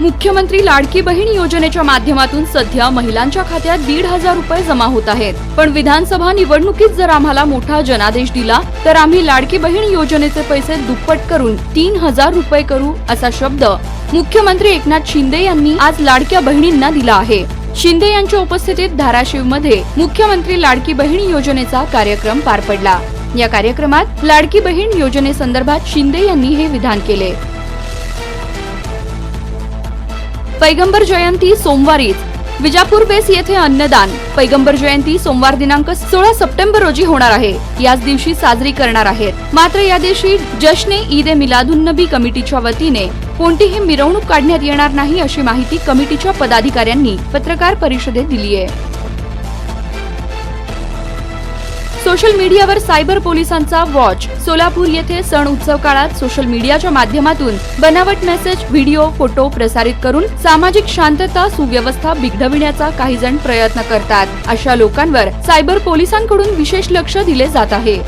मुख्यमंत्री लाडकी बहीण योजनेच्या माध्यमातून सध्या महिलांच्या खात्यात दीड हजार रुपये जमा होत आहेत. पण विधानसभा निवडणुकीत जर आम्हाला मोठा जनादेश दिला तर आम्ही लाडकी बहीण योजनेचे पैसे दुप्पट करून तीन हजार रुपये करू असा शब्द मुख्यमंत्री एकनाथ शिंदे यांनी आज लाडक्या बहिणींना दिला आहे. शिंदे यांच्या उपस्थितीत धाराशिवमध्ये मुख्यमंत्री लाडकी बहीण योजनेचा कार्यक्रम पार पडला. या कार्यक्रमात लाडकी बहीण योजनेसंदर्भात शिंदे यांनी हे विधान केले. पैगंबर जयंती सोमवारीच. विजापूर बेस येथे अन्नदान. पैगंबर जयंती सोमवार दिनांक सोळा सप्टेंबर रोजी होणार आहे. याच दिवशी साजरी करणार आहेत. मात्र या दिवशी जश्ने ईद ए मिलादुन्नबी कमिटीच्या वतीने कोणतीही मिरवणूक काढण्यात येणार नाही अशी माहिती कमिटीच्या पदाधिकाऱ्यांनी पत्रकार परिषदेत दिली आहे सोशल मीडियावर सायबर पोलिसांचा वॉच. सोलापूर येथे सण उत्सव काळात सोशल मीडियाच्या माध्यमातून बनावट मेसेज व्हिडिओ फोटो प्रसारित करून सामाजिक शांतता सुव्यवस्था बिघडविण्याचा काही जण प्रयत्न करतात. अशा लोकांवर सायबर पोलिसांकडून विशेष लक्ष दिले जात आहे.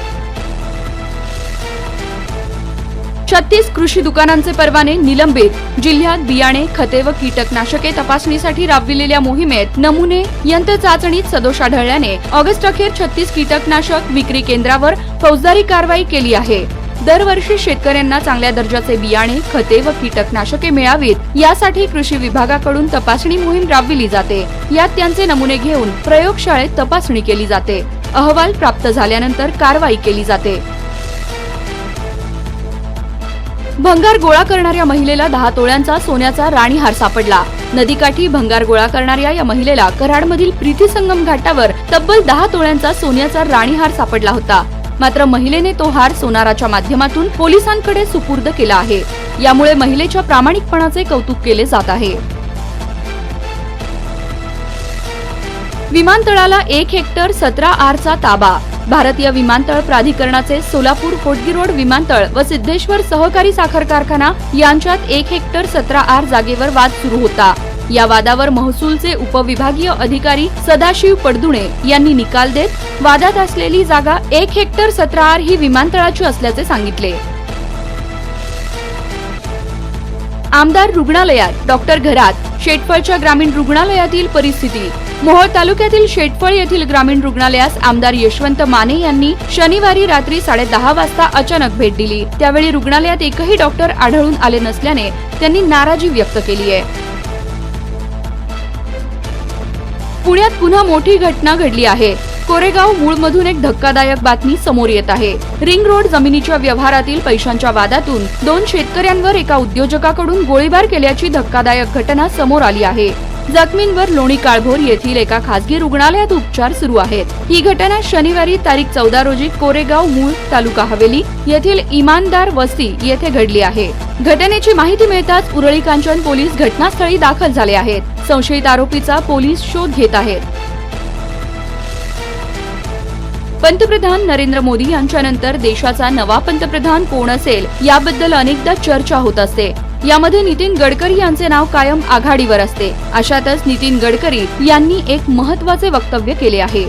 छत्तीस कृषी दुकानांचे परवाने निलंबित. जिल्ह्यात बियाणे खते व कीटकनाशके तपासणीसाठी राबविलेल्या मोहिमेत नमुने यंत्र चाचणीत सदोष आढळल्याने ऑगस्ट अखेर छत्तीस कीटकनाशक विक्री केंद्रावर फौजदारी कारवाई केली आहे. दरवर्षी शेतकऱ्यांना चांगल्या दर्जाचे बियाणे खते व कीटकनाशके मिळावीत. यासाठी कृषी विभागाकडून तपासणी मोहीम राबविली जाते. यात त्यांचे नमुने घेऊन प्रयोगशाळेत तपासणी केली जाते. अहवाल प्राप्त झाल्यानंतर कारवाई केली जाते. भंगार गोळा करणाऱ्या महिलेला दहा तोळ्यांचा सोन्याचा राणीहार सापडला. नदीकाठी भंगार गोळा करणाऱ्या या महिलेला कराडमधील प्रीती संगम घाटावर तब्बल दहा तोळ्यांचा सोन्याचा राणीहार सापडला होता. मात्र महिलेने तो हार सोनाराच्या माध्यमातून पोलिसांकडे सुपूर्द केला आहे. यामुळे महिलेच्या प्रामाणिकपणाचे कौतुक केले जात आहे. विमानतळाला एक हेक्टर सतरा आरचा ताबा भारतीय विमानतळ प्राधिकरणाचे सोलापूर होटगी रोड विमानतळ व सिद्धेश्वर सहकारी साखर कारखाना यांच्यात एक हेक्टर सतरा आर जागेवर वाद सुरू होता. या वादावर महसूलचे उपविभागीय अधिकारी सदाशिव पडदुणे यांनी निकाल देत वादात असलेली जागा एक हेक्टर सतरा आर ही विमानतळाची असल्याचे सांगितले. आमदार रुग्णालयात डॉक्टर घरात शेटफळच्या ग्रामीण रुग्णालयातील परिस्थिती मोहोळ तालुक्यातील शेटफळ येथील ग्रामीण रुग्णालयास आमदार यशवंत माने यांनी शनिवारी रात्री साडेदहा वाजता अचानक भेट दिली. त्यावेळी रुग्णालयात एकही डॉक्टर आढळून आले नसल्याने त्यांनी नाराजी व्यक्त केली आहे. पुण्यात पुन्हा मोठी घटना घडली आहे. कोरेगाव मूळमधून एक धक्कादायक बातमी समोर येत आहे. रिंग रोड जमिनीच्या व्यवहारातील पैशांच्या वादातून दोन शेतकऱ्यांवर एका उद्योजकाकडून गोळीबार केल्याची धक्कादायक घटना समोर आली आहे. जखमींवर लोणी काळभोर येथील एका खासगी रुग्णालयात उपचार सुरू आहेत. ही घटना शनिवारी तारीख चौदा रोजी कोरेगाव मूळ तालुका हवेली येथील इमानदार वस्ती येथे घडली आहे. घटनेची माहिती मिळताच उरळी कांचन पोलीस घटनास्थळी दाखल झाले आहेत. संशयित आरोपीचा पोलीस शोध घेत आहेत. पंतप्रधान नरेंद्र मोदी यांच्यानंतर देशाचा नवा पंतप्रधान कोण असेल याबद्दल अनेकदा चर्चा होत असते. यामध्ये नितीन गडकरी यांचे नाव कायम आघाडीवर असते. अशातच नितीन गडकरी यांनी एक महत्त्वाचे वक्तव्य केले आहे.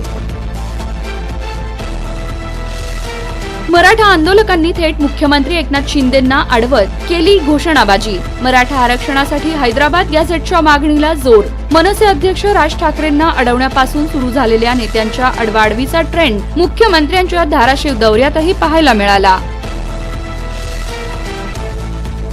मराठा आंदोलकांनी थेट मुख्यमंत्री एकनाथ शिंदेंना अडवत केली घोषणाबाजी. मराठा आरक्षणासाठी हैदराबाद गॅझेटच्या मागणीला जोर. मनसे अध्यक्ष राज ठाकरेंना अडवण्यापासून सुरू झालेल्या नेत्यांच्या अडवाडवीचा ट्रेंड मुख्यमंत्र्यांच्या धाराशिव दौऱ्यातही पाहायला मिळाला.